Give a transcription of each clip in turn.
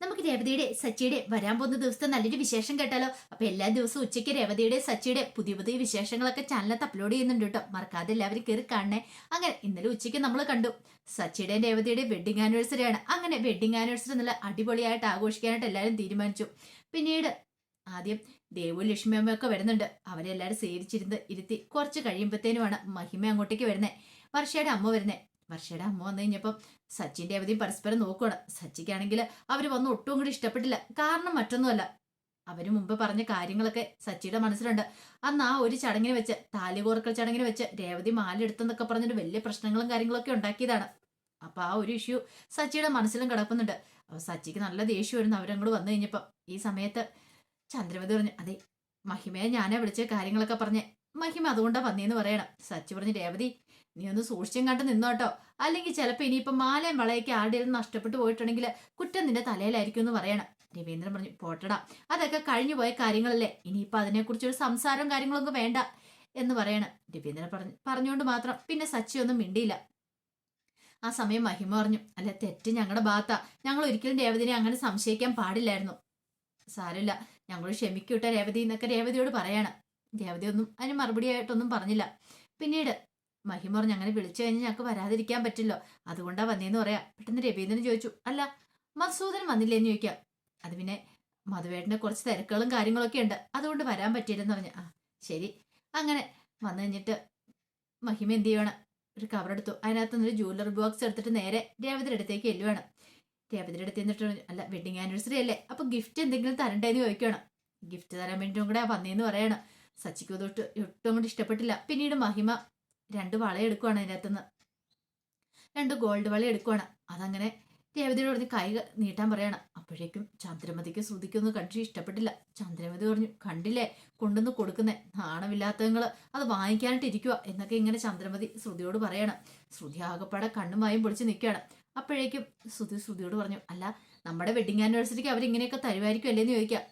നമുക്ക് രേവതിയുടെ സച്ചിയുടെ വരാൻ പോകുന്ന ദിവസത്തെ നല്ലൊരു വിശേഷം കേട്ടാലോ? അപ്പൊ എല്ലാ ദിവസവും ഉച്ചയ്ക്ക് രേവതിയുടെ സച്ചിയുടെ പുതിയ പുതിയ വിശേഷങ്ങളൊക്കെ ചാനലത്ത് അപ്ലോഡ് ചെയ്യുന്നുണ്ട് കേട്ടോ. മറക്കാതെ എല്ലാവരും കയറി കാണണേ. അങ്ങനെ ഇന്നലെ ഉച്ചയ്ക്ക് നമ്മൾ കണ്ടു. സച്ചിയുടെ രേവതിയുടെ വെഡിങ് ആനിവേഴ്സറി ആണ്. അങ്ങനെ വെഡിങ് ആനിവേഴ്സറി നല്ല അടിപൊളിയായിട്ട് ആഘോഷിക്കാനായിട്ട് എല്ലാവരും തീരുമാനിച്ചു. പിന്നീട് ആദ്യം ദേവു ലക്ഷ്മിയമ്മയൊക്കെ വരുന്നുണ്ട്. അവരെ എല്ലാവരും സ്വീകരിച്ചിരുന്ന് ഇരുത്തി കുറച്ച് കഴിയുമ്പോഴത്തേനുമാണ് മഹിമ അങ്ങോട്ടേക്ക് വരുന്നത് വർഷയുടെ അമ്മ വരുന്നത് വർഷയുടെ അമ്മ വന്നു കഴിഞ്ഞപ്പം സച്ചിന്റെ അവധിയും പരസ്പരം നോക്കുകയാണ് സച്ചിക്കാണെങ്കിൽ അവർ വന്ന് ഒട്ടും കൂടി ഇഷ്ടപ്പെട്ടില്ല. കാരണം മറ്റൊന്നുമല്ല. അവർ മുമ്പ് പറഞ്ഞ കാര്യങ്ങളൊക്കെ സച്ചിയുടെ മനസ്സിലുണ്ട്. അന്ന് ആ ഒരു ചടങ്ങിന് വെച്ച് താലി കോർക്കൽ ചടങ്ങിന് വെച്ച് രേവതി മാലെടുത്തെന്നൊക്കെ പറഞ്ഞിട്ട് വലിയ പ്രശ്നങ്ങളും കാര്യങ്ങളൊക്കെ ഉണ്ടാക്കിയതാണ്. അപ്പൊ ആ ഒരു ഇഷ്യൂ സച്ചിയുടെ മനസ്സിലും കിടക്കുന്നുണ്ട്. അപ്പൊ സച്ചിക്ക് നല്ല ദേഷ്യം വരുന്നു അവരങ്ങോട്ട് വന്നു കഴിഞ്ഞപ്പം. ഈ സമയത്ത് ചന്ദ്രമതി പറഞ്ഞു അതെ മഹിമയെ ഞാനാ വിളിച്ച കാര്യങ്ങളൊക്കെ പറഞ്ഞ്. മഹിമ അതുകൊണ്ടാ വന്നേന്ന് പറയണം. സച്ചി പറഞ്ഞു രേവതി നീ ഒന്ന് സൂക്ഷിച്ചും കണ്ട് നിന്നോട്ടോ അല്ലെങ്കിൽ ചിലപ്പോൾ ഇനിയിപ്പം മാലയും വളയൊക്കെ ആരുടെയും നഷ്ടപ്പെട്ടു പോയിട്ടുണ്ടെങ്കിൽ കുറ്റം നിന്റെ തലയിലായിരിക്കും എന്ന് പറയണം. രവീന്ദ്രൻ പറഞ്ഞു പോട്ടടാ അതൊക്കെ കഴിഞ്ഞു പോയ കാര്യങ്ങളല്ലേ. ഇനിയിപ്പോൾ അതിനെക്കുറിച്ചൊരു സംസാരവും കാര്യങ്ങളൊന്നും വേണ്ട എന്ന് പറയണം. രവീന്ദ്രൻ പറഞ്ഞു പറഞ്ഞുകൊണ്ട് മാത്രം. പിന്നെ സച്ചി ഒന്നും മിണ്ടിയില്ല. ആ സമയം മഹിമ പറഞ്ഞു അല്ല തെറ്റ് ഞങ്ങളുടെ ഭാഗത്താ. ഞങ്ങൾ ഒരിക്കലും രേവതിനെ അങ്ങനെ സംശയിക്കാൻ പാടില്ലായിരുന്നു. സാരമില്ല ഞങ്ങൾ ക്ഷമിക്കൂട്ട രേവതി എന്നൊക്കെ രേവതിയോട് പറയണം. രേവതി ഒന്നും അതിന് മറുപടിയായിട്ടൊന്നും പറഞ്ഞില്ല. പിന്നീട് മഹിമ പറഞ്ഞു അങ്ങനെ വിളിച്ചു കഴിഞ്ഞാൽ ഞങ്ങൾക്ക് വരാതിരിക്കാൻ പറ്റില്ല. അതുകൊണ്ടാ വന്നേന്ന് പറയാ. പെട്ടെന്ന് രവീന്ദ്രൻ ചോദിച്ചു അല്ല മധുസൂദൻ വന്നില്ലേന്ന് ചോദിക്കാം. അത് പിന്നെ മധുവേട്ടന് കുറച്ച് തിരക്കുകളും കാര്യങ്ങളൊക്കെ ഉണ്ട്. അതുകൊണ്ട് വരാൻ പറ്റിയില്ലെന്ന് പറഞ്ഞു. ആ ശരി. അങ്ങനെ വന്നു കഴിഞ്ഞിട്ട് മഹിമ എന്ത് ചെയ്യണം ഒരു കവർ എടുത്തു. അതിനകത്ത് നിന്ന് ഒരു ജ്വല്ലറി ബോക്സ് എടുത്തിട്ട് നേരെ രേവതിയുടെ അടുത്തേക്ക് എല്ലുവാണ് രേവതിയുടെ അടുത്ത് എന്നിട്ട് അല്ല വെഡിങ് ആനിവേഴ്സറി അല്ലേ? അപ്പൊ ഗിഫ്റ്റ് എന്തെങ്കിലും തരണ്ടേന്ന് ചോദിക്കണം ഗിഫ്റ്റ് തരാൻ വേണ്ടിയിട്ടും കൂടെ വന്നേന്ന് പറയണം. സച്ചിക്ക് തൊട്ട് ഒട്ടും കൂടി ഇഷ്ടപ്പെട്ടില്ല. പിന്നീട് മഹിമ രണ്ട് വള എടുക്കുവാണ് അതിനകത്തുനിന്ന് രണ്ട് ഗോൾഡ് വള എടുക്കുവാണ്. അതങ്ങനെ രേവതിയോട് പറഞ്ഞ് കൈ നീട്ടാൻ പറയണം. അപ്പോഴേക്കും ചന്ദ്രമതിക്ക് ശ്രുതിക്കൊന്നും കണ്ടി ഇഷ്ടപ്പെട്ടില്ല. ചന്ദ്രമതി പറഞ്ഞു കണ്ടില്ലേ? കൊണ്ടുവന്ന് കൊടുക്കുന്നേ. നാണമില്ലാത്തങ്ങൾ അത് വാങ്ങിക്കാനായിട്ട് ഇരിക്കുക എന്നൊക്കെ ഇങ്ങനെ ചന്ദ്രമതി ശ്രുതിയോട് പറയണം. ശ്രുതി ആകപ്പാടെ കണ്ണും വായും പൊളിച്ച് നിൽക്കുകയാണ്. അപ്പോഴേക്കും ശ്രുതി ശ്രുതിയോട് പറഞ്ഞു അല്ല നമ്മുടെ വെഡിങ് ആനിവേഴ്സറിക്ക് അവരിങ്ങനെയൊക്കെ തരുമായിരിക്കും അല്ലേന്ന് ചോദിക്കാം.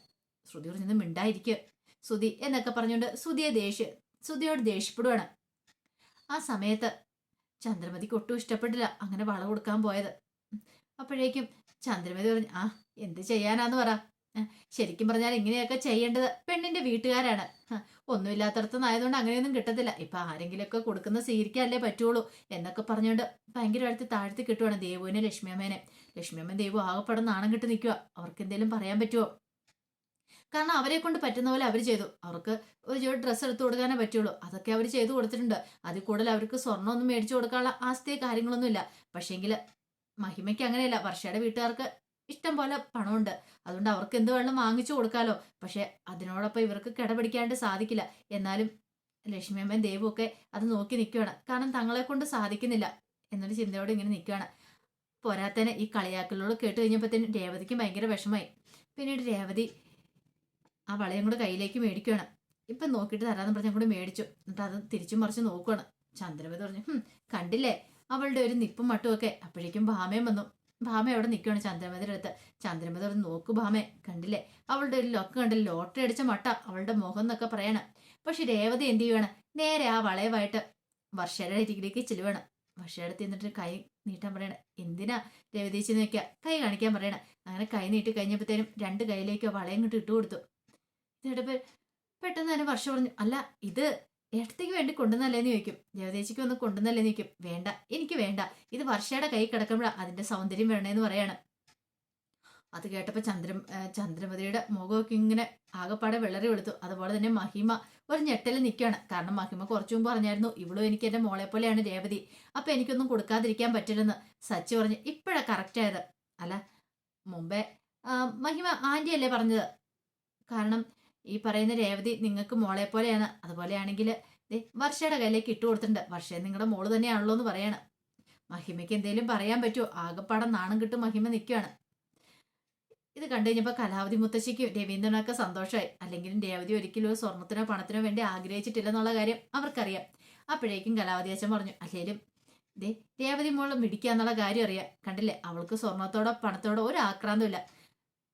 ശ്രുതി പറഞ്ഞു മിണ്ടായിരിക്കുക ശ്രുതി എന്നൊക്കെ പറഞ്ഞുകൊണ്ട് ശ്രുതിയെ ദേഷ്യ ശ്രുതിയോട് ദേഷ്യപ്പെടുവാണ്. ആ സമയത്ത് ചന്ദ്രമതിക്ക് ഒട്ടും ഇഷ്ടപ്പെട്ടില്ല അങ്ങനെ വള കൊടുക്കാൻ പോയത്. അപ്പോഴേക്കും ചന്ദ്രമതി പറഞ്ഞു ആ എന്ത് ചെയ്യാനാന്ന് പറ. ശരിക്കും പറഞ്ഞാൽ ഇങ്ങനെയൊക്കെ ചെയ്യേണ്ടത് പെണ്ണിന്റെ വീട്ടുകാരാണ്. ഒന്നുമില്ലാത്തടത്തുനിന്നായതുകൊണ്ട് അങ്ങനെയൊന്നും കിട്ടത്തില്ല. ഇപ്പൊ ആരെങ്കിലുമൊക്കെ കൊടുക്കുന്ന സ്വീകരിക്കാനല്ലേ പറ്റുള്ളൂ എന്നൊക്കെ പറഞ്ഞുകൊണ്ട് ഭയങ്കരമായിട്ട് താഴ്ത്തി കിട്ടുവാണ് ദേവുവിനെ ലക്ഷ്മിയമ്മേനെ. ലക്ഷ്മിയമ്മ ദേവു ആകെപ്പാടെ നാണം കിട്ടി നിൽക്കുക അവർക്ക് എന്തെങ്കിലും പറയാൻ പറ്റുമോ കാരണം അവരെ കൊണ്ട് പറ്റുന്ന പോലെ അവർ ചെയ്തു. അവർക്ക് ഒരു ജോഡി ഡ്രസ്സ് എടുത്തു കൊടുക്കാനേ പറ്റുള്ളൂ. അതൊക്കെ അവർ ചെയ്തു കൊടുത്തിട്ടുണ്ട്. അതിൽ കൂടുതൽ അവർക്ക് സ്വർണമൊന്നും മേടിച്ചു കൊടുക്കാനുള്ള ആസ്തിയോ കാര്യങ്ങളൊന്നുമില്ല പക്ഷേങ്കിൽ മഹിമയ്ക്ക് അങ്ങനെയല്ല. വർഷയുടെ വീട്ടുകാർക്ക് ഇഷ്ടം പോലെ പണമുണ്ട്. അതുകൊണ്ട് അവർക്ക് എന്ത് വേണം വാങ്ങിച്ചു കൊടുക്കാലോ. പക്ഷെ അതിനോടൊപ്പം ഇവർക്ക് കിടപിടിക്കാണ്ട് സാധിക്കില്ല. എന്നാലും ലക്ഷ്മിയമ്മയും ദേവും ഒക്കെ അത് നോക്കി നിൽക്കുകയാണ് കാരണം തങ്ങളെ കൊണ്ട് സാധിക്കുന്നില്ല എന്നൊരു ചിന്തയോടെ ഇങ്ങനെ നിൽക്കുകയാണ് പോരാത്തന്നെ ഈ കളിയാക്കലോട് കേട്ട് കഴിഞ്ഞപ്പോഴത്തേനും രേവതിക്ക് ഭയങ്കര വിഷമായി പിന്നീട് രേവതി ആ വളയും കൂടെ കയ്യിലേക്ക് മേടിക്കുകയാണ് ഇപ്പം നോക്കിയിട്ട് തരാന്ന് പറഞ്ഞ കൂടെ മേടിച്ചു. എന്നിട്ട് അത് തിരിച്ചും മറിച്ച് നോക്കുകയാണ് ചന്ദ്രമതി പറഞ്ഞു കണ്ടില്ലേ? അവളുടെ ഒരു നിപ്പും മട്ടുമൊക്കെ അപ്പോഴേക്കും ഭാമയും വന്നു. ഭാമ അവിടെ നിൽക്കുകയാണ് ചന്ദ്രമതിയുടെ അടുത്ത്. ചന്ദ്രമതി പറഞ്ഞു നോക്കു ഭാമേ കണ്ടില്ലേ? അവളുടെ ഒരു ലൊക്ക് കണ്ടില്ല? ലോട്ടറി അടിച്ച മട്ട അവളുടെ മുഖം എന്നൊക്കെ പറയണം. പക്ഷെ രേവതി എന്ത് ചെയ്യുവാണ്? നേരെ ആ വളയമായിട്ട് വർഷയുടെ അരികിലേക്ക് ചെല്ലുവാണ്. വർഷയുടെ അടുത്ത് എന്നിട്ട് കൈ നീട്ടാൻ പറയണം. എന്തിനാ രേവതി ചെന്ന് നോക്കിയാ കൈ കാണിക്കാൻ പറയണം. അങ്ങനെ കൈ നീട്ടി കഴിഞ്ഞപ്പോഴത്തേനും രണ്ട് കൈയിലേക്ക് വളയം കിട്ടി ഇട്ട് കൊടുത്തു എന്നിട്ട് പെട്ടെന്ന് തന്നെ വർഷം പറഞ്ഞു അല്ല ഇത് ഏട്ടത്തേക്ക് വേണ്ടി കൊണ്ടുവന്നല്ലേന്ന് ചോദിക്കും. ദേവതേച്ചിക്ക് ഒന്ന് കൊണ്ടുവന്നല്ലേന്ന് ചോദിക്കും. വേണ്ട എനിക്ക് വേണ്ട. ഇത് വർഷയുടെ കൈ കിടക്കുമ്പോഴാണ് അതിന്റെ സൗന്ദര്യം വേണേന്ന് പറയാണ്. അത് കേട്ടപ്പോൾ ചന്ദ്ര ചന്ദ്രമതിയുടെ മുഖമൊക്കെ ഇങ്ങനെ ആകെപ്പാടെ വിളറി വെളുത്തു. അതുപോലെ തന്നെ മഹിമ ഒരു ഞെട്ടൽ നിൽക്കുകയാണ്. കാരണം മഹിമ കുറച്ചു മുമ്പ് പറഞ്ഞായിരുന്നു ഇവളും എനിക്ക് എന്റെ മോളെ പോലെയാണ് രേവതി. അപ്പൊ എനിക്കൊന്നും കൊടുക്കാതിരിക്കാൻ പറ്റില്ലെന്ന്. സച്ചി പറഞ്ഞു ഇപ്പോഴാ കറക്റ്റ് ആയത്. അല്ല മുമ്പേ മഹിമ ആന്റി അല്ലേ പറഞ്ഞത്? കാരണം ഈ പറയുന്ന രേവതി നിങ്ങൾക്ക് മോളെ പോലെയാണ്. അതുപോലെയാണെങ്കിൽ ദേ വർഷയുടെ കയ്യിലേക്ക് ഇട്ട് കൊടുത്തിട്ടുണ്ട്. വർഷ നിങ്ങളുടെ മോൾ തന്നെയാണല്ലോ എന്ന് പറയാണ്. മഹിമയ്ക്ക് എന്തെങ്കിലും പറയാൻ പറ്റുമോ ആകെപ്പാടം നാണം കിട്ടും മഹിമ നിൽക്കുകയാണ്. ഇത് കണ്ടു കഴിഞ്ഞപ്പോൾ കലാവതി മുത്തശ്ശിക്കും രവീന്ദ്രനൊക്കെ സന്തോഷമായി. അല്ലെങ്കിലും രേവതി ഒരിക്കലും ഒരു സ്വർണത്തിനോ പണത്തിനോ വേണ്ടി ആഗ്രഹിച്ചിട്ടില്ല എന്നുള്ള കാര്യം അവർക്കറിയാം. അപ്പോഴേക്കും കലാവതി അച്ഛൻ പറഞ്ഞു അല്ലേലും ദേ രേവതി മോൾ മിടിക്കാന്നുള്ള കാര്യം അറിയാം. കണ്ടില്ലേ? അവൾക്ക് സ്വർണത്തോടോ പണത്തോടോ ഒരു ആക്രാന്തമില്ല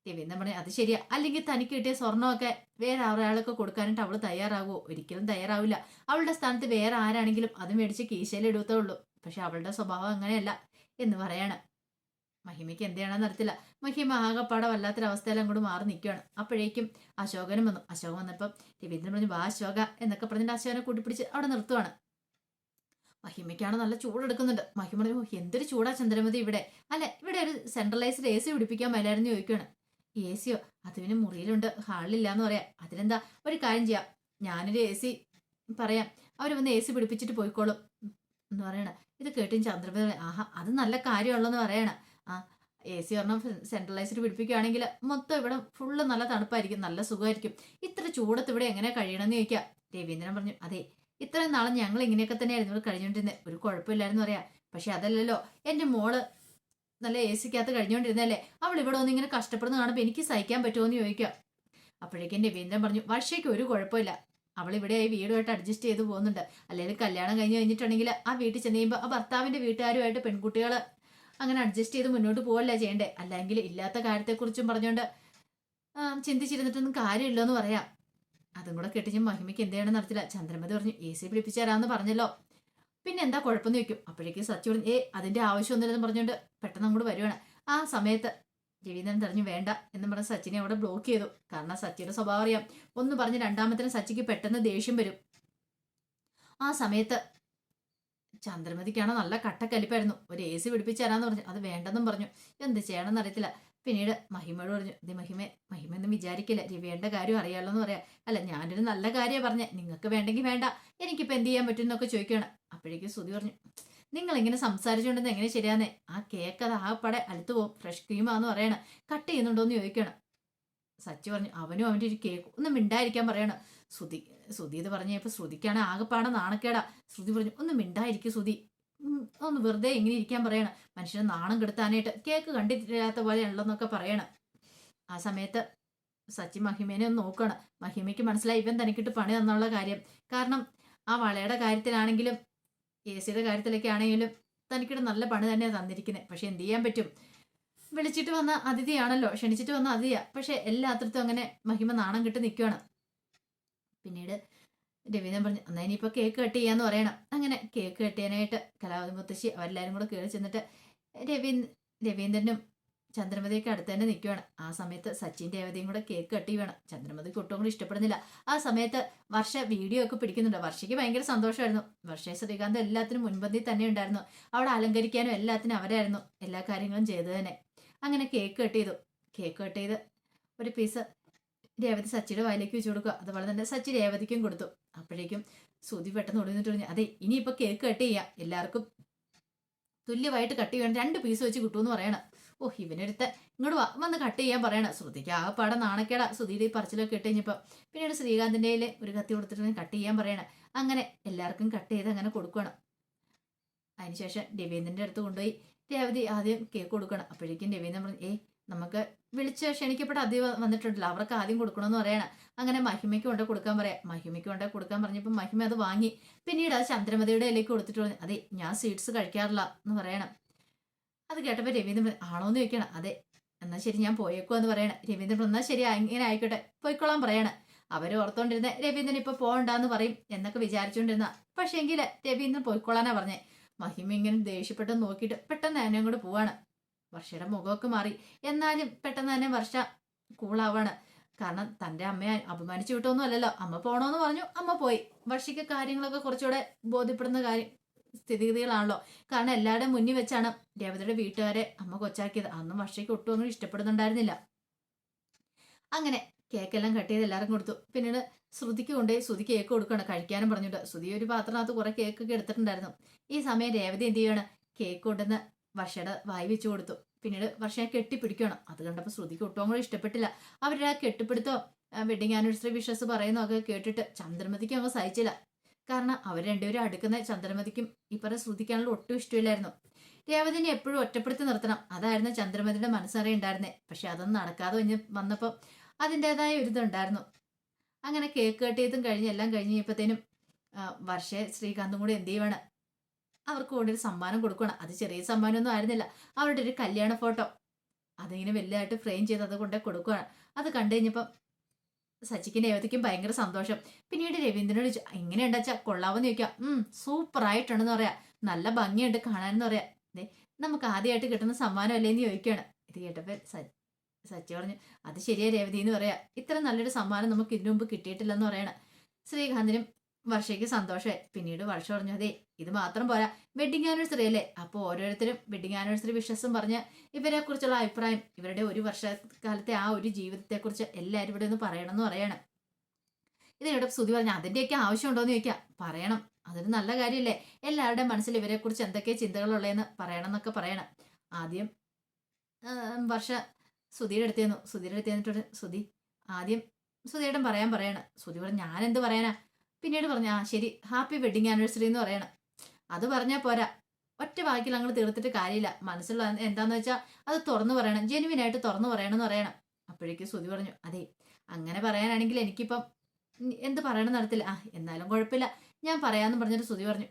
രവീന്ദ്രൻ പറഞ്ഞു അത് ശരിയാ. അല്ലെങ്കിൽ തനിക്ക് കിട്ടിയ സ്വർണമൊക്കെ വേറെ ഒരാൾക്ക് കൊടുക്കാനായിട്ട് അവൾ തയ്യാറാകുമോ ഒരിക്കലും തയ്യാറാവില്ല. അവളുടെ സ്ഥാനത്ത് വേറെ ആരാണെങ്കിലും അത് മേടിച്ച് കീശയിൽ എടുത്തേ ഉള്ളൂ. പക്ഷെ അവളുടെ സ്വഭാവം അങ്ങനെയല്ല എന്ന് പറയാണ്. മഹിമയ്ക്ക് എന്ത് അറിയത്തില്ല. മഹിമ ആകപ്പാടെ വല്ലാത്തൊരവസ്ഥയിൽ അങ്ങോട്ട് മാറി നിൽക്കുകയാണ്. അപ്പോഴേക്കും അശോകനും വന്നു. അശോകൻ വന്നപ്പം രവീന്ദ്രൻ പറഞ്ഞു വാ അശോക എന്നൊക്കെ പറഞ്ഞിട്ട് അശോകനെ കൂട്ടിപ്പിടിച്ച് അവിടെ നിർത്തുവാണ്. മഹിമയ്ക്കാണ് നല്ല ചൂടെടുക്കുന്നുണ്ട്. മഹിമ പറഞ്ഞു എന്തൊരു ചൂടാ ചന്ദ്രമതി ഇവിടെ. അല്ല ഇവിടെ ഒരു സെൻട്രലൈസ്ഡ് എ സി പിടിപ്പിക്കാൻ മേലായിരുന്നു ചോദിക്കുകയാണ്. എ സിയോ അത് പിന്നെ മുറിയിലുണ്ട്. ഹാളിലില്ല എന്ന് പറയാം. അതിനെന്താ ഒരു കാര്യം ചെയ്യാം. ഞാനൊരു എ സി പറയാം. അവർ വന്ന് എ സി പിടിപ്പിച്ചിട്ട് പോയിക്കോളും. എന്ന് പറയണ. ഇത് കേട്ടും ചന്ദ്രമതി പറയും, ആഹാ അത് നല്ല കാര്യമുള്ളെന്ന് പറയണ. ആ എ സി ഒരെണ്ണം സെൻട്രലൈസ്ഡ് പിടിപ്പിക്കുകയാണെങ്കിൽ മൊത്തം ഇവിടെ ഫുള്ള് നല്ല തണുപ്പായിരിക്കും. നല്ല സുഖമായിരിക്കും. ഇത്ര ചൂടത്ത് ഇവിടെ എങ്ങനെ കഴിയണമെന്ന് ചോദിക്കാം. രവീന്ദ്രൻ പറഞ്ഞു അതെ ഇത്രയും നാളെ ഞങ്ങൾ ഇങ്ങനെയൊക്കെ തന്നെയായിരുന്നു ഇവിടെ കഴിഞ്ഞുകൊണ്ടിരുന്നത്. ഒരു കുഴപ്പമില്ലായിരുന്നു പറയാം. പക്ഷെ അതല്ലല്ലോ എന്റെ മോൾ നല്ല എ സിക്കകത്ത് കഴിഞ്ഞുകൊണ്ടിരുന്നല്ലേ അവൾ ഇവിടെ വന്ന് ഇങ്ങനെ കഷ്ടപ്പെടുന്ന കാണുമ്പോൾ എനിക്ക് സഹിക്കാൻ പറ്റുമോ എന്ന് ചോദിക്കാം അപ്പോഴേക്കും രവീന്ദ്രൻ പറഞ്ഞു വർഷയ്ക്ക് ഒരു കുഴപ്പമില്ല. അവൾ ഇവിടെ ഈ വീടുമായിട്ട് അഡ്ജസ്റ്റ് ചെയ്ത് പോകുന്നുണ്ട്. അല്ലെങ്കിൽ കല്യാണം കഴിഞ്ഞ് കഴിഞ്ഞിട്ടുണ്ടെങ്കിൽ ആ വീട്ടിൽ ചെന്ന് കഴിയുമ്പോൾ ആ ഭർത്താവിന്റെ വീട്ടുകാരുമായിട്ട് പെൺകുട്ടികൾ അങ്ങനെ അഡ്ജസ്റ്റ് ചെയ്ത് മുന്നോട്ട് പോവല്ലേ ചെയ്യണ്ടേ? അല്ലെങ്കിൽ ഇല്ലാത്ത കാര്യത്തെക്കുറിച്ചും പറഞ്ഞുകൊണ്ട് ചിന്തിച്ചിരുന്നിട്ടൊന്നും കാര്യമില്ലെന്ന് പറയാം. അതും കൂടെ കെട്ടിച്ച് മഹിമയ്ക്ക് എന്ത് ചെയ്യണം നടത്തില്ല ചന്ദ്രമതി പറഞ്ഞു എ സി പിടിപ്പിച്ചു തരാമെന്ന് പറഞ്ഞല്ലോ. പിന്നെ എന്താ കുഴപ്പമെന്ന് ചോദിക്കും. അപ്പോഴേക്കും സച്ചി പറഞ്ഞു ഏ അതിന്റെ ആവശ്യമൊന്നുമില്ലെന്ന് പറഞ്ഞുകൊണ്ട് പെട്ടെന്ന് അങ്ങോട്ട് വരുവാണ്. ആ സമയത്ത് രവീന്ദ്രൻ തെളിഞ്ഞു വേണ്ട എന്ന് പറഞ്ഞ സച്ചിനെ അവിടെ ബ്ലോക്ക് ചെയ്തു. കാരണം സച്ചിയുടെ സ്വഭാവം അറിയാം. ഒന്ന് പറഞ്ഞ് രണ്ടാമത്തിന് സച്ചിക്ക് പെട്ടെന്ന് ദേഷ്യം വരും. ആ സമയത്ത് ചന്ദ്രമതിക്കാണോ നല്ല കട്ടക്കലിപ്പായിരുന്നു. ഒരു എ സി പിടിപ്പിച്ച് തരാന്ന് പറഞ്ഞു. അത് വേണ്ടെന്നും പറഞ്ഞു. എന്ത് ചെയ്യണമെന്ന് അറിയത്തില്ല. പിന്നീട് മഹിമയോട് പറഞ്ഞു ഇത് മഹിമ മഹിമയൊന്നും വിചാരിക്കില്ല. രവിയേണ്ട കാര്യം അറിയാമല്ലോ എന്ന് പറയാം. അല്ല ഞാനൊരു നല്ല കാര്യമാണ് പറഞ്ഞേ. നിങ്ങൾക്ക് വേണ്ടെങ്കിൽ വേണ്ട. എനിക്കിപ്പോൾ എന്ത് ചെയ്യാൻ പറ്റും എന്നൊക്കെ ചോദിക്കുകയാണ്. അപ്പോഴേക്കും ശ്രുതി പറഞ്ഞു നിങ്ങൾ ഇങ്ങനെ സംസാരിച്ചുകൊണ്ടെന്ന് എങ്ങനെ ശരിയാന്നേ? ആ കേക്ക് അത് ആ പടെ അലുത്തു പോകും. ഫ്രഷ് ക്രീമാന്ന് പറയണം. കട്ട് ചെയ്യുന്നുണ്ടോ എന്ന് ചോദിക്കണം സച്ചി പറഞ്ഞു അവനും അവന്റെ ഒരു കേക്ക് ഒന്ന് മിണ്ടായിരിക്കാൻ പറയണം. ശ്രുതി ശ്രുതി ഇത് പറഞ്ഞപ്പോൾ ശ്രുതിക്കാണ് ആകെപ്പാടെ നാണക്കേടാ. ശ്രുതി പറഞ്ഞു ഒന്ന് മിണ്ടായിരിക്കും ശ്രുതി. ഒന്ന് വെറുതെ ഇങ്ങനെ ഇരിക്കാൻ പറയണം. മനുഷ്യനെ നാണം കെടുത്താനായിട്ട് കേക്ക് കണ്ടിട്ടില്ലാത്ത പോലെയുള്ളതെന്നൊക്കെ പറയണം. ആ സമയത്ത് സച്ചി മഹിമേനെ ഒന്ന് നോക്കണം. മഹിമയ്ക്ക് മനസ്സിലായി ഇവൻ തനിക്കിട്ട് പണി തന്നുള്ള കാര്യം. കാരണം ആ വളയുടെ കാര്യത്തിലാണെങ്കിലും എ സിയുടെ കാര്യത്തിലൊക്കെ ആണെങ്കിലും തനിക്കിട്ട് നല്ല പണി തന്നെയാണ് തന്നിരിക്കുന്നത് പക്ഷെ എന്ത് ചെയ്യാൻ പറ്റും? വിളിച്ചിട്ട് വന്ന അതിഥിയാണല്ലോ. ക്ഷണിച്ചിട്ട് വന്ന അതിഥിയാ. പക്ഷെ എല്ലാത്തിടത്തും അങ്ങനെ മഹിമ നാണം കിട്ടി നിൽക്കുകയാണ് പിന്നീട് രവീന്ദ്രൻ പറഞ്ഞു എന്നാ ഇനിയിപ്പോൾ കേക്ക് കട്ട് ചെയ്യാന്ന് പറയണം. അങ്ങനെ കേക്ക് കട്ട് ചെയ്യാനായിട്ട് കലാവതി മുത്തശ്ശി അവരെല്ലാരും കൂടെ കേറി ചെന്നിട്ട് രവീന്ദ് രവീന്ദ്രനും ചന്ദ്രമതിയൊക്കെ അടുത്ത് തന്നെ നിൽക്കുകയാണ് ആ സമയത്ത് സച്ചിൻ രേവതിയും കൂടെ കേക്ക് കട്ട് ചെയ്യണം ചന്ദ്രമതി ഒട്ടും കൂടി ഇഷ്ടപ്പെടുന്നില്ല. ആ സമയത്ത് വർഷ വീഡിയോ ഒക്കെ പിടിക്കുന്നുണ്ട്. വർഷയ്ക്ക് ഭയങ്കര സന്തോഷമായിരുന്നു. വർഷ ശ്രീകാന്ത് എല്ലാത്തിനും മുൻപന്തി തന്നെ ഉണ്ടായിരുന്നു. അവിടെ അലങ്കരിക്കാനും എല്ലാത്തിനും അവരായിരുന്നു. എല്ലാ കാര്യങ്ങളും ചെയ്തു തന്നെ. അങ്ങനെ കേക്ക് കട്ട് ചെയ്തു. കേക്ക് കട്ട് ചെയ്ത് ഒരു പീസ് രേവതി സച്ചിയുടെ വായിലേക്ക് വെച്ച് കൊടുക്കുക. അതുപോലെ തന്നെ സച്ചി രേവതിക്കും കൊടുത്തു. അപ്പോഴേക്കും സുതി പെട്ടെന്ന് ഒളിഞ്ഞിട്ട് പറഞ്ഞു അതെ ഇനിയിപ്പോൾ കേക്ക് കട്ട് ചെയ്യാം. എല്ലാവർക്കും തുല്യമായിട്ട് കട്ട് ചെയ്യണം. രണ്ട് പീസ് വെച്ച് കിട്ടുമെന്ന് പറയണം. ഓ ഇവനെടുത്ത് ഇങ്ങോട്ട് വാ വന്ന് കട്ട് ചെയ്യാൻ പറയണം. ശ്രുതിക്ക് ആ പാടെ നാണക്കേടാ. ശ്രുതിയുടെ ഈ പറച്ചിലൊക്കെ ഇട്ട് കഴിഞ്ഞപ്പോൾ പിന്നീട് ശ്രീകാന്തിന്റെ ഒരു കത്തി കൊടുത്തിട്ട് കട്ട് ചെയ്യാൻ പറയണം. അങ്ങനെ എല്ലാവർക്കും കട്ട് ചെയ്ത് അങ്ങനെ കൊടുക്കണം. അതിനുശേഷം രവീന്ദ്രന്റെ അടുത്ത് കൊണ്ടുപോയി രേവതി ആദ്യം കേക്ക് കൊടുക്കണം. അപ്പോഴേക്കും രവീന്ദ്രൻ പറഞ്ഞു ഏയ് നമുക്ക് വിളിച്ച് ക്ഷണിക്കപ്പെട്ട അധികം വന്നിട്ടുണ്ടല്ലോ. അവർക്ക് ആദ്യം കൊടുക്കണമെന്ന് പറയണം. അങ്ങനെ മഹിമയ്ക്ക് കൊണ്ട് കൊടുക്കാൻ പറയാം. മഹിമയ്ക്ക് കൊണ്ട് കൊടുക്കാൻ പറഞ്ഞപ്പോൾ മഹിമ അത് വാങ്ങി. പിന്നീട് അത് ചന്ദ്രമതിയുടെ ഇലയ്ക്ക് കൊടുത്തിട്ട് പറഞ്ഞു അതെ ഞാൻ സ്വീറ്റ്സ് കഴിക്കാറില്ല എന്ന് പറയണം. അത് കേട്ടപ്പോൾ രവീന്ദ്രൻ ആണോ എന്ന് ചോദിക്കണം. അതെ എന്നാൽ ശരി ഞാൻ പോയേക്കോ എന്ന് പറയണം. രവീന്ദ്രൻ എന്നാൽ ശരി ഇങ്ങനെ ആയിക്കോട്ടെ പോയിക്കോളാൻ പറയണം. അവർ ഓർത്തോണ്ടിരുന്ന രവീന്ദ്രൻ ഇപ്പൊ പോകണ്ടെന്ന് പറയും എന്നൊക്കെ വിചാരിച്ചുകൊണ്ടിരുന്ന പക്ഷേ എങ്കിൽ രവീന്ദ്രൻ പോയിക്കോളാനാ പറഞ്ഞേ. മഹിമ ഇങ്ങനെ ദേഷ്യപ്പെട്ട് നോക്കിയിട്ട് പെട്ടെന്ന് തന്നെ അങ്ങോട്ട് പോവാണ്. വർഷയുടെ മുഖമൊക്കെ മാറി. എന്നാലും പെട്ടെന്ന് തന്നെ വർഷ കൂളാവാണ് കാരണം തന്റെ അമ്മയെ അപമാനിച്ചു വിട്ടൊന്നും അല്ലല്ലോ. അമ്മ പോണോന്ന് പറഞ്ഞു അമ്മ പോയി. വർഷയ്ക്ക് കാര്യങ്ങളൊക്കെ കുറച്ചുകൂടെ ബോധ്യപ്പെടുന്ന കാര്യം സ്ഥിതിഗതികളാണല്ലോ. കാരണം എല്ലാവരുടെയും മുന്നിൽ വെച്ചാണ് രേവതിയുടെ വീട്ടുകാരെ അമ്മ കൊച്ചാക്കിയത്. അന്നും വർഷയ്ക്ക് ഒട്ടും അങ്ങനെ ഇഷ്ടപ്പെടുന്നുണ്ടായിരുന്നില്ല. അങ്ങനെ കേക്കെല്ലാം കട്ട് ചെയ്ത് എല്ലാവർക്കും കൊടുത്തു. പിന്നീട് ശ്രുതിക്ക് കൊണ്ടുപോയി ശ്രുതി കേക്ക് കൊടുക്കണം കഴിക്കാനും പറഞ്ഞിട്ട് ശ്രുതി ഒരു പാത്രത്തിനകത്ത് കുറെ കേക്കൊക്കെ എടുത്തിട്ടുണ്ടായിരുന്നു. ഈ സമയം രേവതി എന്ത് ചെയ്യാണ് കേക്ക് കൊണ്ടുവന്ന് വർഷയുടെ വായി വെച്ചു കൊടുത്തു. പിന്നീട് വർഷയെ കെട്ടിപ്പിടിക്കണം. അത് കണ്ടപ്പോൾ ശ്രുതിക്ക് ഒട്ടും കൂടെ ഇഷ്ടപ്പെട്ടില്ല. അവരുടെ ആ കെട്ടിപ്പിടുത്തോ വെഡിങ് ആനിവേഴ്സറി വിഷസ് പറയുന്നതൊക്കെ കേട്ടിട്ട് ചന്ദ്രമതിക്ക് അവ സഹിച്ചില്ല. കാരണം അവർ രണ്ടുപേരും അടുക്കുന്ന ചന്ദ്രമതിക്കും ഇപ്പറ ശ്രുതിക്കാണല്ലോ ഒട്ടും ഇഷ്ടമില്ലായിരുന്നു. രേവതിനെ എപ്പോഴും ഒറ്റപ്പെടുത്തി നിർത്തണം. അതായിരുന്നു ചന്ദ്രമതിയുടെ മനസ്സറിയുണ്ടായിരുന്നേ. പക്ഷെ അതൊന്നും നടക്കാതെ കഴിഞ്ഞ് വന്നപ്പോൾ അതിന്റെതായ ഒരിതുണ്ടായിരുന്നു അങ്ങനെ കേക്ക് കട്ടിയതും കഴിഞ്ഞ് എല്ലാം കഴിഞ്ഞ് കഴിഞ്ഞപ്പോഴത്തേനും വർഷേ ശ്രീകാന്തും കൂടെ എന്ത് ചെയ്യുവാണ്? അവർക്ക് കൊണ്ടൊരു സമ്മാനം കൊടുക്കണം അത് ചെറിയ സമ്മാനമൊന്നും ആയിരുന്നില്ല. അവരുടെ ഒരു കല്യാണ ഫോട്ടോ. അതിങ്ങനെ വലുതായിട്ട് ഫ്രെയിം ചെയ്ത് അത് കൊണ്ടേ കൊടുക്കുകയാണ് അത് കണ്ടു കഴിഞ്ഞപ്പം രേവതിക്കും ഭയങ്കര സന്തോഷം. പിന്നീട് രവീന്ദ്രനോട് ചോദിച്ചു എങ്ങനെയുണ്ടാച്ചാ കൊള്ളാവെന്ന് ചോദിക്കാം. ഉം സൂപ്പർ ആയിട്ടുണ്ടെന്ന് പറയാം. നല്ല ഭംഗിയുണ്ട് കാണാനെന്ന് പറയാം. ദേ നമുക്ക് ആദ്യമായിട്ട് കിട്ടുന്ന സമ്മാനമല്ലേ? എന്ന് ചോദിക്കുകയാണ്. ഇത് കേട്ടപ്പോൾ സച്ചി പറഞ്ഞു അത് ശരിയാ രേവതി എന്ന് പറയാ. ഇത്ര നല്ലൊരു സമ്മാനം നമുക്ക് ഇതിനു മുമ്പ് കിട്ടിയിട്ടില്ലെന്ന് പറയണം. ശ്രീകാന്തിനും വർഷയ്ക്ക് സന്തോഷമായി. പിന്നീട് വർഷ പറഞ്ഞു അതെ ഇത് മാത്രം പോരാ. വെഡിങ് ആനിവേഴ്സറി അല്ലേ? അപ്പോൾ ഓരോരുത്തരും വെഡിങ് ആനിവേഴ്സറി വിഷസും പറഞ്ഞ് ഇവരെ കുറിച്ചുള്ള അഭിപ്രായം ഇവരുടെ ഒരു വർഷക്കാലത്തെ ആ ഒരു ജീവിതത്തെക്കുറിച്ച് എല്ലാവരും ഇവിടെ ഒന്ന് പറയണം എന്ന് പറയണം. ഇതിനിടെ സുധി പറഞ്ഞു അതിന്റെയൊക്കെ ആവശ്യമുണ്ടോ എന്ന് ചോദിക്കാം. പറയണം. അതൊരു നല്ല കാര്യമല്ലേ എല്ലാവരുടെയും മനസ്സിൽ ഇവരെക്കുറിച്ച് എന്തൊക്കെ ചിന്തകളുള്ളതെന്ന് പറയണം എന്നൊക്കെ പറയണം. ആദ്യം വർഷ സുധിയുടെ അടുത്ത് തന്നു സുധിയുടെ അടുത്ത് തന്നിട്ടുണ്ട് സുധി ആദ്യം സുധിയുടെ പറയാൻ പറയണം. സുധി പറഞ്ഞു ഞാൻ എന്ത് പറയാനാ? പിന്നീട് പറഞ്ഞു ആ ശരി. ഹാപ്പി വെഡിങ് ആനിവേഴ്സറി എന്ന് പറയണം. അത് പറഞ്ഞാൽ പോരാ. ഒറ്റ വാക്കിൽ അങ്ങോട്ട് തീർത്തിട്ട് കാര്യമില്ല. മനസ്സിലുള്ള എന്താന്ന് വെച്ചാൽ അത് തുറന്നു പറയണം. ജെനുവിനായിട്ട് തുറന്നു പറയണം എന്ന് പറയണം. അപ്പോഴേക്കും സുധി പറഞ്ഞു അതെ അങ്ങനെ പറയാനാണെങ്കിൽ എനിക്കിപ്പം എന്ത് പറയണം നടത്തില്ല ആ എന്നാലും കുഴപ്പമില്ല. ഞാൻ പറയാമെന്ന് പറഞ്ഞിട്ട് സുധി പറഞ്ഞു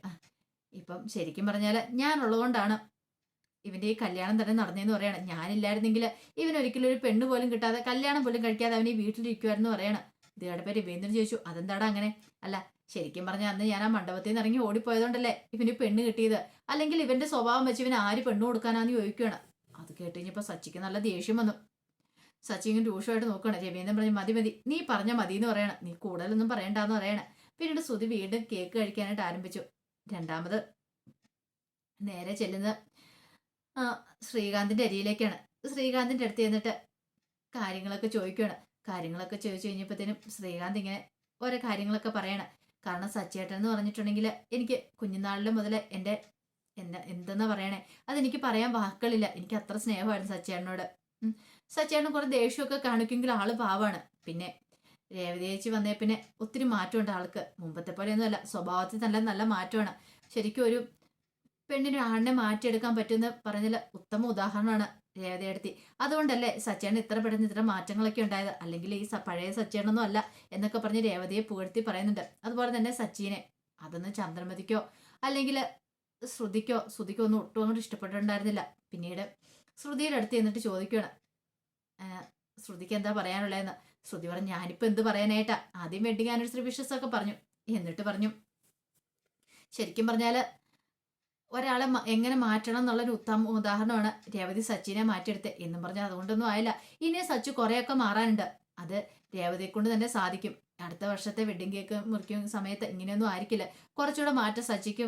ഇപ്പം ശരിക്കും പറഞ്ഞാൽ ഞാനുള്ളതുകൊണ്ടാണ് ഇവന്റെ ഈ കല്യാണം തന്നെ നടന്നതെന്ന് പറയണം. ഞാനില്ലായിരുന്നെങ്കിൽ ഇവൻ ഒരിക്കലും ഒരു പെണ്ണ് പോലും കിട്ടാതെ കല്യാണം പോലും കഴിക്കാതെ അവൻ ഈ വീട്ടിലിരിക്കുമായിരുന്നു പറയണം. ഇതേടെ പേര് രവീന്ദ്രൻ ചോദിച്ചു അതെന്താടാ അങ്ങനെ? അല്ല ശരിക്കും പറഞ്ഞ അന്ന് ഞാൻ ആ മണ്ഡപത്തിൽ നിന്ന് ഇറങ്ങി ഓടിപ്പോയതുകൊണ്ടല്ലേ ഇവന് പെണ്ണ് കിട്ടിയത്? അല്ലെങ്കിൽ ഇവന്റെ സ്വഭാവം വെച്ച് ഇവന് ആര് പെണ്ണ് കൊടുക്കാനാന്ന് ചോദിക്കുകയാണ് അത് കേട്ട് സച്ചിക്ക് നല്ല ദേഷ്യം വന്നു. സച്ചി ഇങ്ങനെ രൂക്ഷമായിട്ട് നോക്കുകയാണ് രവീന്ദ്രൻ പറഞ്ഞു മതി മതി. നീ പറഞ്ഞ മതി എന്ന് പറയണം. നീ കൂടുതലൊന്നും പറയണ്ടെന്ന് പറയണം. പിന്നീട് സുതി വീണ്ടും കേക്ക് കഴിക്കാനായിട്ട് ആരംഭിച്ചു. രണ്ടാമത് നേരെ ചെല്ലുന്നത് ശ്രീകാന്തിന്റെ അരിയിലേക്കാണ് ശ്രീകാന്തിന്റെ അടുത്ത് ചെന്നിട്ട് കാര്യങ്ങളൊക്കെ ചോദിക്കുകയാണ് കാര്യങ്ങളൊക്കെ ചോദിച്ചു കഴിഞ്ഞപ്പോഴത്തേനും ശ്രീകാന്ത് ഇങ്ങനെ ഓരോ കാര്യങ്ങളൊക്കെ പറയണം. കാരണം സച്ചേട്ടൻ എന്ന് പറഞ്ഞിട്ടുണ്ടെങ്കിൽ എനിക്ക് കുഞ്ഞുനാളിൽ മുതൽ എന്റെ എന്താ എന്തെന്നാ പറയണേ? അതെനിക്ക് പറയാൻ വാക്കുകളില്ല. എനിക്ക് അത്ര സ്നേഹമായിരുന്നു സച്ചേട്ടനോട്. സച്ചേട്ടൻ കുറെ ദേഷ്യമൊക്കെ കാണിക്കുമെങ്കിലും ആൾ പാവാണ്. പിന്നെ രേവതി ചേച്ചി വന്നേ പിന്നെ ഒത്തിരി മാറ്റമുണ്ട് ആൾക്ക്. മുമ്പത്തെ പോലെയൊന്നുമല്ല. സ്വഭാവത്തിൽ നല്ല നല്ല മാറ്റമാണ്. ശരിക്കും ഒരു പെണ്ണിന് ആണിനെ മാറ്റിയെടുക്കാൻ പറ്റുമെന്ന് പറഞ്ഞതിൽ ഉത്തമ ഉദാഹരണമാണ് രേവതിയെടുത്തി. അതുകൊണ്ടല്ലേ സച്ചേണ് ഇത്ര പെട്ടെന്ന് ഇത്ര മാറ്റങ്ങളൊക്കെ ഉണ്ടായത്? അല്ലെങ്കിൽ ഈ പഴയ സച്ചേണൊന്നും അല്ല എന്നൊക്കെ പറഞ്ഞ് രേവതിയെ പുകഴ്ത്തി പറയുന്നുണ്ട്. അതുപോലെ തന്നെ സച്ചിനെ അതൊന്ന് ചന്ദ്രമതിക്കോ? അല്ലെങ്കിൽ ശ്രുതിക്കോ? ശ്രുതിക്കോ ഒന്നും ഒട്ടും അങ്ങോട്ട് ഇഷ്ടപ്പെട്ടിട്ടുണ്ടായിരുന്നില്ല. പിന്നീട് ശ്രുതിയുടെ അടുത്ത് എന്നിട്ട് ചോദിക്കുകയാണ് "ആ, ശ്രുതിക്ക് എന്താ പറയാനുള്ളതെന്ന്? ശ്രുതി പറഞ്ഞു ഞാനിപ്പോൾ എന്ത് പറയാനായിട്ടാ? ആദ്യം വെഡിങ് ആനിവേഴ്സറി വിഷസ് ഒക്കെ പറഞ്ഞു. എന്നിട്ട് പറഞ്ഞു ശരിക്കും പറഞ്ഞാൽ ഒരാളെ എങ്ങനെ മാറ്റണം എന്നുള്ളൊരു ഉത്തമ ഉദാഹരണമാണ് രേവതി സച്ചിനെ മാറ്റിയെടുത്ത് എന്നും പറഞ്ഞാൽ അതുകൊണ്ടൊന്നും ആയില്ല. ഇനി സച്ചു കുറേയൊക്കെ മാറാനുണ്ട്. അത് രേവതിയെ കൊണ്ട് തന്നെ സാധിക്കും. അടുത്ത വർഷത്തെ വെഡിങ് കേക്ക് മുറിക്കുന്ന സമയത്ത് ഇങ്ങനെയൊന്നും ആയിരിക്കില്ല. കുറച്ചുകൂടെ മാറ്റം സച്ചിക്ക്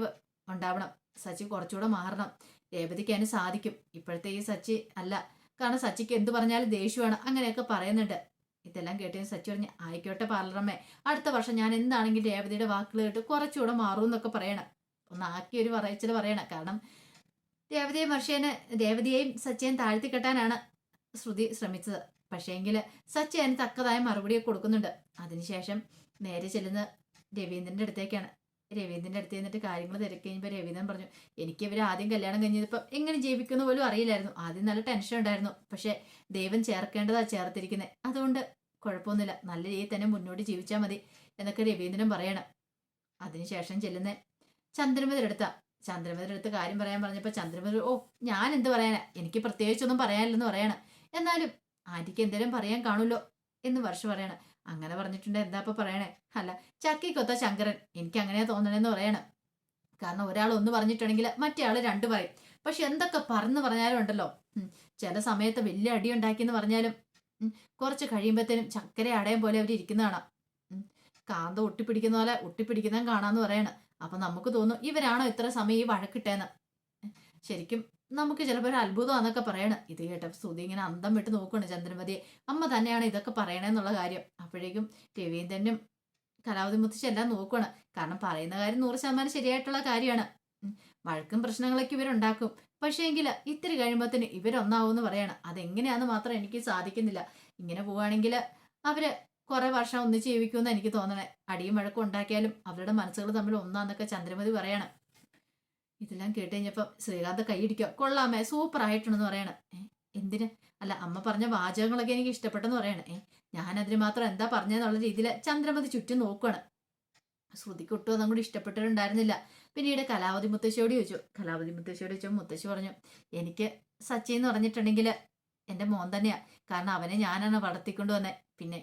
ഉണ്ടാവണം. സച്ചി കുറച്ചുകൂടെ മാറണം. രേവതിക്ക് അതിന് സാധിക്കും. ഇപ്പോഴത്തെ ഈ സച്ചി അല്ല. കാരണം സച്ചിക്ക് എന്ത് പറഞ്ഞാലും ദേഷ്യമാണ്. അങ്ങനെയൊക്കെ പറയുന്നുണ്ട്. ഇതെല്ലാം കേട്ടതിന് സച്ചി പറഞ്ഞ് ആയിക്കോട്ടെ പാർലറമ്മേ. അടുത്ത വർഷം ഞാൻ എന്താണെങ്കിൽ രേവതിയുടെ വാക്കുകൾ കേട്ട് കുറച്ചുകൂടെ മാറും എന്നൊക്കെ പറയണം. ഒന്ന് ആക്കി ഒരു പറയച്ചിൽ പറയണം. കാരണം ദേവതയെ വർഷേനെ ദേവതയെയും സച്ചയൻ താഴ്ത്തി കെട്ടാനാണ് ശ്രുതി ശ്രമിച്ചത്. പക്ഷേങ്കിൽ സച്ചി അതിന് തക്കതായ മറുപടിയൊക്കെ കൊടുക്കുന്നുണ്ട്. അതിനുശേഷം നേരെ ചെല്ലുന്ന രവീന്ദ്രന്റെ അടുത്തേക്കാണ്. രവീന്ദ്രന്റെ അടുത്ത് ചെന്നിട്ട് കാര്യങ്ങൾ തിരക്കി രവീന്ദ്രൻ പറഞ്ഞു എനിക്ക് ഇവർ ആദ്യം കല്യാണം കഴിഞ്ഞപ്പോൾ എങ്ങനെ ജീവിക്കുന്ന പോലും അറിയില്ലായിരുന്നു. ആദ്യം നല്ല ടെൻഷൻ ഉണ്ടായിരുന്നു. പക്ഷേ ദൈവം ചേർക്കേണ്ടതാ ചേർത്തിരിക്കുന്നത് അതുകൊണ്ട് കുഴപ്പമൊന്നുമില്ല. നല്ല രീതിയിൽ തന്നെ മുന്നോട്ട് ജീവിച്ചാൽ മതി എന്നൊക്കെ രവീന്ദ്രൻ പറയണം. അതിനുശേഷം ചെല്ലുന്ന ചന്ദ്രമതിയുടെ എടുത്ത് കാര്യം പറയാൻ പറഞ്ഞപ്പോൾ ചന്ദ്രമതി ഓ ഞാൻ എന്ത് പറയാനാ? എനിക്ക് പ്രത്യേകിച്ചൊന്നും പറയാനില്ലെന്ന് പറയണം. എന്നാലും ആന്റിക്ക് എന്തേലും പറയാൻ കാണുമല്ലോ എന്ന് വർഷ പറയണം. അങ്ങനെ പറഞ്ഞിട്ടുണ്ട്. എന്താ ഇപ്പൊ പറയണേ? അല്ല ചക്കി കൊത്ത ശങ്കരൻ. എനിക്ക് അങ്ങനെയാ തോന്നണേന്ന് പറയണം. കാരണം ഒരാൾ ഒന്ന് പറഞ്ഞിട്ടുണ്ടെങ്കിൽ മറ്റേ ആൾ രണ്ട് പറയും. പക്ഷെ എന്തൊക്കെ പറന്ന് പറഞ്ഞാലും ഉണ്ടല്ലോ. ചില സമയത്ത് വലിയ അടി ഉണ്ടാക്കിയെന്ന് പറഞ്ഞാലും കുറച്ച് കഴിയുമ്പോഴത്തേനും ചക്കര അടയം പോലെ അവർ ഇരിക്കുന്നതാണ് കാന്ത ഒട്ടിപ്പിടിക്കുന്ന പോലെ ഒട്ടിപ്പിടിക്കുന്ന കാണാന്ന് പറയണം. അപ്പൊ നമുക്ക് തോന്നും ഇവരാണോ ഇത്ര സമയം ഈ വഴക്കിട്ടേന്ന്. ശരിക്കും നമുക്ക് ചിലപ്പോൾ ഒരു അത്ഭുതമാണെന്നൊക്കെ പറയണം. ഇത് കേട്ടപ്പോൾ സ്തുതി ഇങ്ങനെ അന്തം വിട്ട് നോക്കുകയാണ് ചന്ദ്രമതിയെ. അമ്മ തന്നെയാണ് ഇതൊക്കെ പറയണേന്നുള്ള കാര്യം. അപ്പോഴേക്കും രവീന്ദ്രനും മുത്തശ്ശി എല്ലാം നോക്കുകയാണ് കാരണം പറയുന്ന കാര്യം നൂറ് ശതമാനം ശരിയായിട്ടുള്ള കാര്യമാണ്. വഴക്കും പ്രശ്നങ്ങളൊക്കെ ഇവരുണ്ടാക്കും. പക്ഷേ എങ്കിൽ ഇത്തിരി കഴിയുമ്പോഴത്തേന് ഇവരൊന്നാവും എന്ന് പറയണം. അതെങ്ങനെയാന്ന് മാത്രം എനിക്ക് സാധിക്കുന്നില്ല. ഇങ്ങനെ പോവുകയാണെങ്കിൽ അവർ കുറെ വർഷം ഒന്ന് ജീവിക്കുമെന്ന് എനിക്ക് തോന്നണേ. അടിയും വഴക്കും ഉണ്ടാക്കിയാലും അവരുടെ മനസ്സുകൾ തമ്മിൽ ഒന്നാന്നൊക്കെ ചന്ദ്രമതി പറയണം. ഇതെല്ലാം കേട്ട് കഴിഞ്ഞപ്പം ശ്രീകാന്ത് കൈയിടിക്കുക കൊള്ളാമേ സൂപ്പർ ആയിട്ടുണ്ടെന്ന് പറയണം എന്തിന്? അല്ല അമ്മ പറഞ്ഞ വാചകങ്ങളൊക്കെ എനിക്ക് ഇഷ്ടപ്പെട്ടെന്ന് പറയണം. ഏ അതിന് മാത്രം എന്താ പറഞ്ഞെന്നുള്ള രീതിയിൽ ചന്ദ്രമതി ചുറ്റും നോക്കുകയാണ് ശ്രുതിക്ക് ഒട്ടും അതും കൂടി ഇഷ്ടപ്പെട്ടിട്ടുണ്ടായിരുന്നില്ല. പിന്നീട് കലാവതി മുത്തശ്ശിയോട് ചോദിച്ചു. കലാവതി മുത്തശ്ശിയോട് ചോദിച്ചു മുത്തശ്ശി പറഞ്ഞു എനിക്ക് സച്ചി എന്ന് പറഞ്ഞിട്ടുണ്ടെങ്കിൽ എന്റെ മോൻ തന്നെയാണ് കാരണം അവനെ ഞാനാണ് വളർത്തിക്കൊണ്ടു വന്നത് പിന്നെ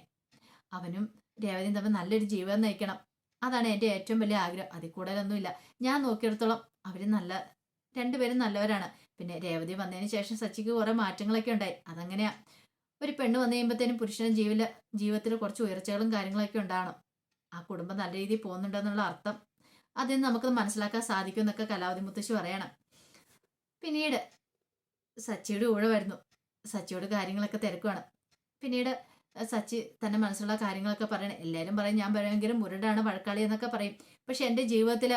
അവനും രേവതിയും തമ്മിൽ നല്ലൊരു ജീവിതം നയിക്കണം. അതാണ് എന്റെ ഏറ്റവും വലിയ ആഗ്രഹം. അതിൽ കൂടുതലൊന്നുമില്ല. ഞാൻ നോക്കിയെടുത്തോളം അവർ നല്ല രണ്ടുപേരും നല്ലവരാണ്. പിന്നെ രേവതി വന്നതിന് ശേഷം സച്ചിക്ക് കുറേ മാറ്റങ്ങളൊക്കെ ഉണ്ടായി. അതങ്ങനെയാ. ഒരു പെണ്ണ് വന്നു കഴിയുമ്പോഴത്തേനും പുരുഷനും ജീവിത ജീവിതത്തിൽ കുറച്ച് ഉയർച്ചകളും കാര്യങ്ങളൊക്കെ ഉണ്ടാകണം ആ കുടുംബം നല്ല രീതിയിൽ പോകുന്നുണ്ടെന്നുള്ള അർത്ഥം അതിൽ നിന്ന് നമുക്ക് മനസ്സിലാക്കാൻ സാധിക്കും എന്നൊക്കെ കലാവതി മുത്തശ്ശി പറയണം. പിന്നീട് സച്ചിയുടെ കൂടെ വരുന്നു. സച്ചിയോട് കാര്യങ്ങളൊക്കെ തിരക്കുവാണ്. പിന്നീട് സച്ചി തന്നെ മനസ്സിലുള്ള കാര്യങ്ങളൊക്കെ പറയണം. എല്ലാവരും പറയും ഞാൻ പറയുമെങ്കിലും മുരടാണ് വഴക്കാളി എന്നൊക്കെ പറയും. പക്ഷെ എന്റെ ജീവിതത്തിൽ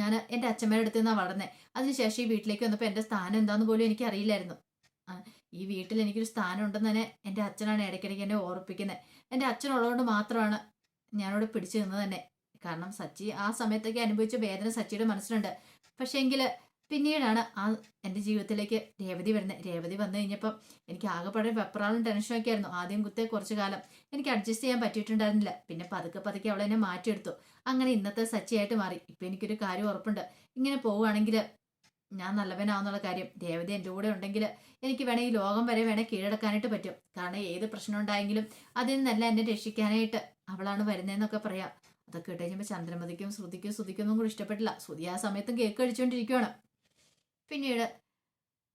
ഞാൻ എന്റെ അച്ഛമ്മയുടെ അടുത്ത് നിന്നാണ് വളർന്നത് അതിനുശേഷം ഈ വീട്ടിലേക്ക് വന്നപ്പോൾ എന്റെ സ്ഥാനം എന്താണെന്ന് പോലും എനിക്ക് അറിയില്ലായിരുന്നു. ഈ വീട്ടിൽ എനിക്കൊരു സ്ഥാനം ഉണ്ടെന്ന് തന്നെ എന്റെ അച്ഛനാണ് ഇടയ്ക്കിടയ്ക്ക് എന്നെ ഓർപ്പിക്കുന്നത് എന്റെ അച്ഛനുള്ളതുകൊണ്ട് മാത്രമാണ് ഞാനിവിടെ പിടിച്ചു നിന്നത് തന്നെ. കാരണം സച്ചി ആ സമയത്തൊക്കെ അനുഭവിച്ച വേദന സച്ചിയുടെ മനസ്സിലുണ്ട്. പക്ഷേ എങ്കിൽ പിന്നീടാണ് ആ എന്റെ ജീവിതത്തിലേക്ക് രേവതി വരുന്നത്. രേവതി വന്നു കഴിഞ്ഞപ്പം എനിക്ക് ആകെപ്പാടെ വെപ്രാളും ടെൻഷനൊക്കെ ആയിരുന്നു. ആദ്യം കുത്തേ കുറച്ച് കാലം എനിക്ക് അഡ്ജസ്റ്റ് ചെയ്യാൻ പറ്റിയിട്ടുണ്ടായിരുന്നില്ല. പിന്നെ പതുക്കെ പതുക്കെ അവൾ എന്നെ മാറ്റിയെടുത്തു. അങ്ങനെ ഇന്നത്തെ സച്ചിയായിട്ട് മാറി. ഇപ്പം എനിക്കൊരു കാര്യം ഉറപ്പുണ്ട്. ഇങ്ങനെ പോവുകയാണെങ്കിൽ ഞാൻ നല്ലവനാവുന്നുള്ള കാര്യം. രേവതി എന്റെ കൂടെ ഉണ്ടെങ്കിൽ എനിക്ക് ഈ ലോകം വരെ വേണേൽ കീഴടക്കാനായിട്ട് പറ്റും. കാരണം ഏത് പ്രശ്നം ഉണ്ടായെങ്കിലും അതിൽ നിന്നല്ല എന്നെ രക്ഷിക്കാനായിട്ട് അവളാണ് വരുന്നതെന്നൊക്കെ പറയാം. അതൊക്കെ ഇട്ട് കഴിഞ്ഞപ്പോൾ ചന്ദ്രമതിക്കും ശ്രുതിക്കും ശ്രുതിക്കൊന്നും കൂടി ഇഷ്ടപ്പെട്ടില്ല. ശ്രുതി ആ സമയത്തും കേക്ക് കഴിച്ചുകൊണ്ടിരിക്കുവാണ് പിന്നീട്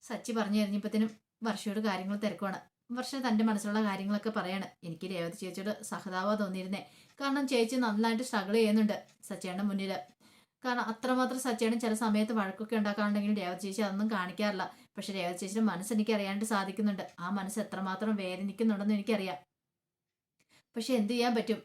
സച്ചി പറഞ്ഞു കഴിഞ്ഞപ്പോഴത്തേനും വർഷയോട് കാര്യങ്ങൾ തിരക്കുവാണ്. വർഷ തന്റെ മനസ്സിലുള്ള കാര്യങ്ങളൊക്കെ പറയാണ്. എനിക്ക് രേവതി ചേച്ചിയോട് സഹതാവ തോന്നിയിരുന്നേ. കാരണം ചേച്ചി നന്നായിട്ട് സ്ട്രഗിൾ ചെയ്യുന്നുണ്ട് സച്ചേന്റെ മുന്നിൽ കാരണം അത്രമാത്രം സച്ചിയാണ് ചില സമയത്ത് വഴക്കൊക്കെ ഉണ്ടാക്കാറുണ്ടെങ്കിലും രേവതി ചേച്ചി അതൊന്നും കാണിക്കാറില്ല. പക്ഷെ രേവതി ചേച്ചിയുടെ മനസ്സ് എനിക്ക് അറിയാണ്ട് സാധിക്കുന്നുണ്ട്. ആ മനസ്സ് എത്രമാത്രം വേദനിക്കുന്നുണ്ടെന്ന് എനിക്കറിയാം. പക്ഷെ എന്ത് ചെയ്യാൻ പറ്റും?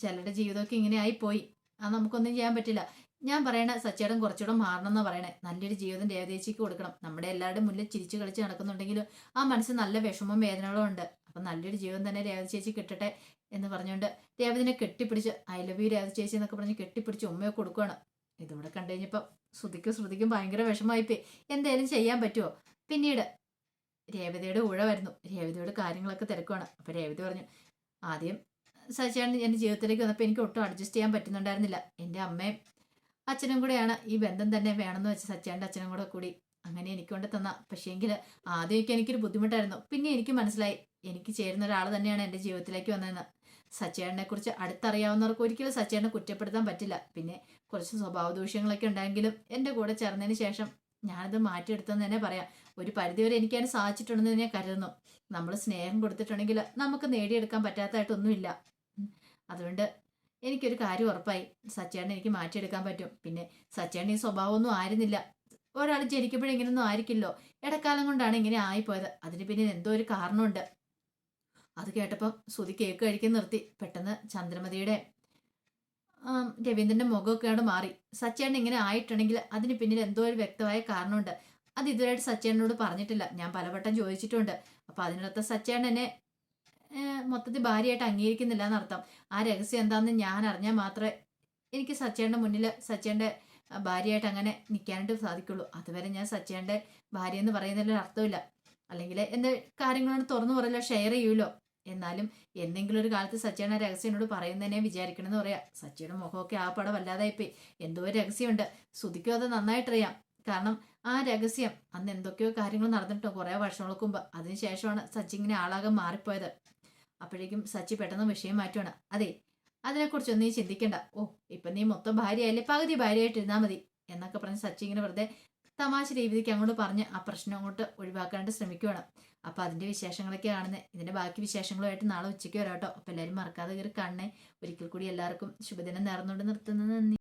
ചിലരുടെ ജീവിതമൊക്കെ ഇങ്ങനെ ആയിപ്പോയി. അത് നമുക്കൊന്നും ചെയ്യാൻ പറ്റില്ല. ഞാൻ പറയണ സച്ചേടൻ കുറച്ചുകൂടെ മാറണം എന്ന് പറയണേ. നല്ലൊരു ജീവിതം ദേവദേശിക്ക് കൊടുക്കണം. നമ്മുടെ എല്ലാവരുടെയും മുന്നിൽ ചിരിച്ചു കളിച്ച് നടക്കുന്നുണ്ടെങ്കിലും ആ മനസ്സിൽ നല്ല വിഷമവും വേദനകളും ഉണ്ട്. അപ്പം നല്ലൊരു ജീവിതം തന്നെ രേവതി ചേച്ചി കിട്ടട്ടെ എന്ന് പറഞ്ഞുകൊണ്ട് രേവതിനെ കെട്ടിപ്പിടിച്ച് ഐ ലവ് യു രേവതി ചേച്ചി എന്നൊക്കെ പറഞ്ഞ് കെട്ടിപ്പിടിച്ച് ഉമ്മയെ കൊടുക്കുകയാണ് ഇതിവിടെ കണ്ടു കഴിഞ്ഞപ്പോൾ ശ്രുതിക്കും ശ്രുതിക്കും ഭയങ്കര വിഷമമായിപ്പോയി. എന്തേലും ചെയ്യാൻ പറ്റുമോ പിന്നീട് രേവതിയുടെ ഊഴ വരുന്നു. രേവതിയോട് കാര്യങ്ങളൊക്കെ തിരക്കുവാണ്. അപ്പോൾ രേവതി പറഞ്ഞു ആദ്യം സച്ചിയാണ് എന്റെ ജീവിതത്തിലേക്ക് വന്നപ്പോൾ എനിക്ക് ഒട്ടും അഡ്ജസ്റ്റ് ചെയ്യാൻ പറ്റുന്നുണ്ടായിരുന്നില്ല. എന്റെ അമ്മയും അച്ഛനും കൂടെയാണ്. ഈ ബന്ധം തന്നെ വേണമെന്ന് വെച്ച് സച്ചിയാന്റെ അച്ഛനും കൂടെ കൂടി. അങ്ങനെ എനിക്ക് കൊണ്ട് തന്ന പക്ഷേങ്കിൽ ആദ്യമൊക്കെ എനിക്കൊരു ബുദ്ധിമുട്ടായിരുന്നു. പിന്നെ എനിക്ക് മനസ്സിലായി. എനിക്ക് ചേരുന്ന ഒരാൾ തന്നെയാണ് എന്റെ ജീവിതത്തിലേക്ക് വന്നതെന്ന്. സച്ചേട്ടനെ കുറിച്ച് അടുത്തറിയാവുന്നവർക്ക് ഒരിക്കലും സച്ചേട്ടനെ കുറ്റപ്പെടുത്താൻ പറ്റില്ല. പിന്നെ കുറച്ച് സ്വഭാവ ദൂഷ്യങ്ങളൊക്കെ ഉണ്ടായെങ്കിലും എന്റെ കൂടെ ചേർന്നതിന് ശേഷം ഞാനത് മാറ്റിയെടുത്തെന്ന് തന്നെ പറയാം. ഒരു പരിധിവരെ എനിക്കതിന് സാധിച്ചിട്ടുണ്ടെന്ന് ഞാൻ കരുതുന്നു. നമ്മൾ സ്നേഹം കൊടുത്തിട്ടുണ്ടെങ്കിൽ നമുക്ക് നേടിയെടുക്കാൻ പറ്റാത്തതായിട്ടൊന്നുമില്ല. അതുകൊണ്ട് എനിക്കൊരു കാര്യം ഉറപ്പായി. സച്ചേട്ടൻ എനിക്ക് മാറ്റിയെടുക്കാൻ പറ്റും. പിന്നെ സച്ചേട്ടൻ ഈ സ്വഭാവമൊന്നും ആയിരുന്നില്ല. ഒരാൾ ജനിക്കുമ്പോഴും ഇങ്ങനെയൊന്നും ആയിരിക്കില്ലോ ഇടക്കാലം കൊണ്ടാണ് ഇങ്ങനെ ആയിപ്പോയത്. അതിന് പിന്നെ എന്തോ ഒരു കാരണമുണ്ട്. അത് കേട്ടപ്പം ശ്രുതി കേക്ക് കഴിക്കാൻ നിർത്തി. പെട്ടെന്ന് ചന്ദ്രമതിയുടെ രവീന്ദ്രന്റെ മുഖമൊക്കെ അങ്ങോട്ട് മാറി. സച്ചേട്ടൻ ഇങ്ങനെ ആയിട്ടുണ്ടെങ്കിൽ അതിന് പിന്നിൽ എന്തോ ഒരു വ്യക്തമായ കാരണമുണ്ട്. അത് ഇതുവരെയായിട്ട് സച്ചേട്ടനോട് പറഞ്ഞിട്ടില്ല. ഞാൻ പലവട്ടം ചോദിച്ചിട്ടുണ്ട്. അപ്പൊ അതിനകത്ത് സച്ചേട്ടൻ എന്നെ മൊത്തത്തിൽ ഭാര്യയായിട്ട് അംഗീകരിക്കുന്നില്ല എന്നർത്ഥം ആ രഹസ്യം എന്താണെന്ന് ഞാൻ അറിഞ്ഞാൽ മാത്രമേ എനിക്ക് സച്ചേന്റെ മുന്നിൽ സച്ചേന്റെ ഭാര്യയായിട്ട് അങ്ങനെ നിൽക്കാനായിട്ട് സാധിക്കുള്ളൂ. അതുവരെ ഞാൻ സച്ചേന്റെ ഭാര്യ എന്ന് പറയുന്നതിൽ അർത്ഥമില്ല. അല്ലെങ്കിൽ എന്റെ കാര്യങ്ങളാണ് തുറന്നു പറയില്ല ഷെയർ ചെയ്യൂലോ എന്നാലും എന്തെങ്കിലും ഒരു കാലത്ത് സച്ചേട്ടൻ രഹസ്യനോട് പറയുന്നതിനെ വിചാരിക്കണമെന്ന് പറയാം. സച്ചിയുടെ മുഖമൊക്കെ ആ പടം വല്ലാതായിപ്പോയി. എന്തോ ഒരു രഹസ്യമുണ്ട്. ശ്രുതിക്കും അത് നന്നായിട്ടറിയാം കാരണം ആ രഹസ്യം അന്ന് എന്തൊക്കെയോ കാര്യങ്ങൾ നടന്നിട്ടോ കുറേ വർഷങ്ങൾക്ക് മുമ്പ്. അതിനുശേഷമാണ് സച്ചി ഇങ്ങനെ ആളാകാൻ മാറിപ്പോയത്. അപ്പോഴേക്കും സച്ചി പെട്ടെന്ന് വിഷയം മാറ്റുവാണ്. അതെ അതിനെക്കുറിച്ചൊന്നും നീ ചിന്തിക്കണ്ട. ഓ ഇപ്പൊ നീ മൊത്തം ഭാര്യയല്ലേ പകുതി ഭാര്യയായിട്ടിരുന്നാൽ മതി. എന്നൊക്കെ പറഞ്ഞ് സച്ചി ഇങ്ങനെ വെറുതെ തമാശ രീതിക്ക് അങ്ങോട്ട് പറഞ്ഞ് ആ പ്രശ്നം അങ്ങോട്ട് ഒഴിവാക്കാനായിട്ട് ശ്രമിക്കുകയാണ് അപ്പൊ അതിന്റെ വിശേഷങ്ങളൊക്കെ ആണെന്ന് ഇതിന്റെ ബാക്കി വിശേഷങ്ങളുമായിട്ട് നാളെ ഉച്ചയ്ക്ക് വരാട്ടോ അപ്പൊ എല്ലാവരും മറക്കാതെ കയറി കണ്ണേ. ഒരിക്കൽ കൂടി എല്ലാവർക്കും ശുഭദിനം നേർന്നുകൊണ്ട് നിർത്തുന്നത് നന്ദി.